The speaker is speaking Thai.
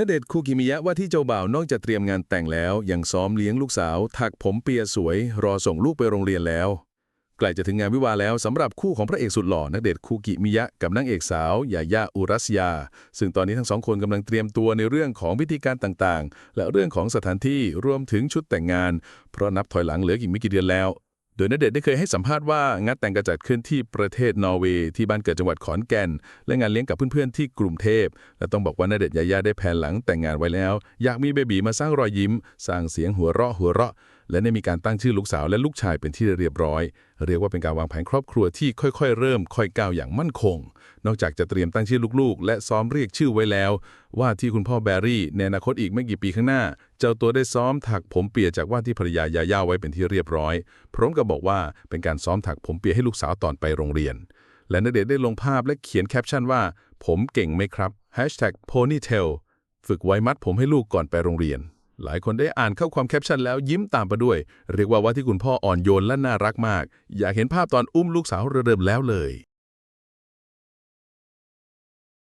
ณเดชคูกิมิยะว่าที่เจ้าบ่าวนอกจากเตรียมงานแต่งแล้ว ยังซ้อมเลี้ยงลูกสาว ถักผมเปียสวย รอส่งลูกไปโรงเรียนแล้วใกล้จะถึงงานวิวาแล้วสำหรับคู่ของพระเอกสุดหล่อณเดชคูกิมิยะกับนางเอกสาวยาย่าอุรัสยา ซึ่งตอนนี้ทั้งสองคนกำลังเตรียมตัวในเรื่องของพิธีการต่างๆ และเรื่องของสถานที่รวมถึงชุดแต่งงาน เพราะนับถอยหลังเหลืออีกไม่กี่เดือนแล้ว โดยนเดชได้เคยให้สัมภาษณ์ว่างานแต่งกระจัดขึ้นที่ประเทศนอร์เวย์ที่บ้านเกิดจังหวัดขอนแก่น และงานเลี้ยงกับเพื่อนๆที่กรุงเทพ และต้องบอกว่านเดชยายาได้แผนหลังแต่งงานไว้แล้ว อยากมีเบบีมาสร้างรอยยิ้ม สร้างเสียงหัวเราะหัวเราะ และได้มีการตั้งชื่อลูกสาวและลูกชายเป็นที่เรียบร้อย เรียกว่าเป็นการวางแผนครอบครัวที่ค่อยๆ เริ่มค่อยก้าวอย่างมั่นคง นอกจากจะเตรียมตั้งชื่อลูกๆ และซ้อมเรียกชื่อไว้แล้ว ว่าที่คุณพ่อแบรี่ในอนาคตอีกไม่กี่ปีข้างหน้า เจ้าตัวได้ซ้อมถักผมเปียจากว่าที่ภรรยายาย่าไว้เป็นที่เรียบร้อย พร้อมกับบอกว่าเป็นการซ้อมถักผมเปียให้ลูกสาวตอนไปโรงเรียน และณเดชได้ลงภาพและเขียนแคปชั่นว่า ผมเก่งไหมครับ ponytail ฝึกไว้มัดผมให้ลูกก่อนไปโรงเรียน หลายคนได้อ่านเข้าความแคปชั่นแล้วยิ้มตามไปด้วย เรียกว่าว่าที่คุณพ่ออ่อนโยนและน่ารักมาก อยากเห็นภาพตอนอุ้มลูกสาวเริ่มแล้วเลย